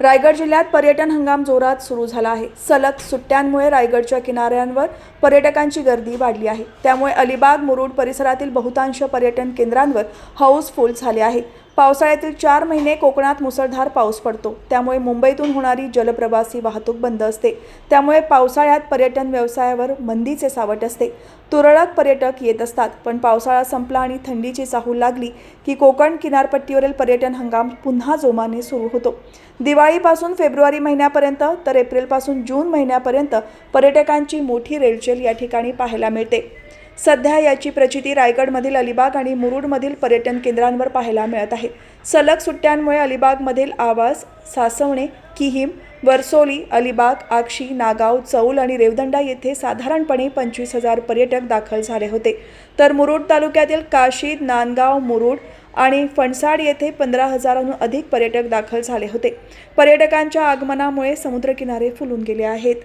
रायगड जिल्ह्यात पर्यटन हंगाम जोरात सुरू झाला आहे. सलग सुट्ट्यांमुळे रायगडच्या किनाऱ्यांवर पर्यटकांची गर्दी वाढली आहे. त्यामुळे अलिबाग मुरुड परिसरातील बहुतांश पर्यटन केंद्रांवर हाऊसफुल झाले आहे. पावसाळ्यातील चार महिने कोकणात मुसळधार पाऊस पडतो. त्यामुळे मुंबईतून होणारी जलप्रवासी वाहतूक बंद असते. त्यामुळे पावसाळ्यात पर्यटन व्यवसायावर मंदीचे सावट असते. तुरळक पर्यटक येत असतात पण पावसाळा संपला आणि थंडीची चाहूल लागली की कोकण किनारपट्टीवरील पर्यटन हंगाम पुन्हा जोमाने सुरू होतो. दिवाळीपासून फेब्रुवारी महिन्यापर्यंत तर एप्रिलपासून जून महिन्यापर्यंत पर्यटकांची मोठी रेलचेल या ठिकाणी पाहायला मिळते. सध्या याची प्रचिती रायगडमधील अलिबाग आणि मुरुडमधील पर्यटन केंद्रांवर पाहायला मिळत आहे. सलग सुट्ट्यांमुळे अलिबागमधील आवास सासवणे किहीम वर्सोली अलिबाग आक्षी नागाव चौल आणि रेवदंडा येथे साधारणपणे पंचवीस हजार पर्यटक दाखल झाले होते. तर मुरुड तालुक्यातील काशीद नांदगाव मुरुड आणि फणसाड येथे पंधरा हजारांहून अधिक पर्यटक दाखल झाले होते. पर्यटकांच्या आगमनामुळे समुद्रकिनारे फुलून गेले आहेत.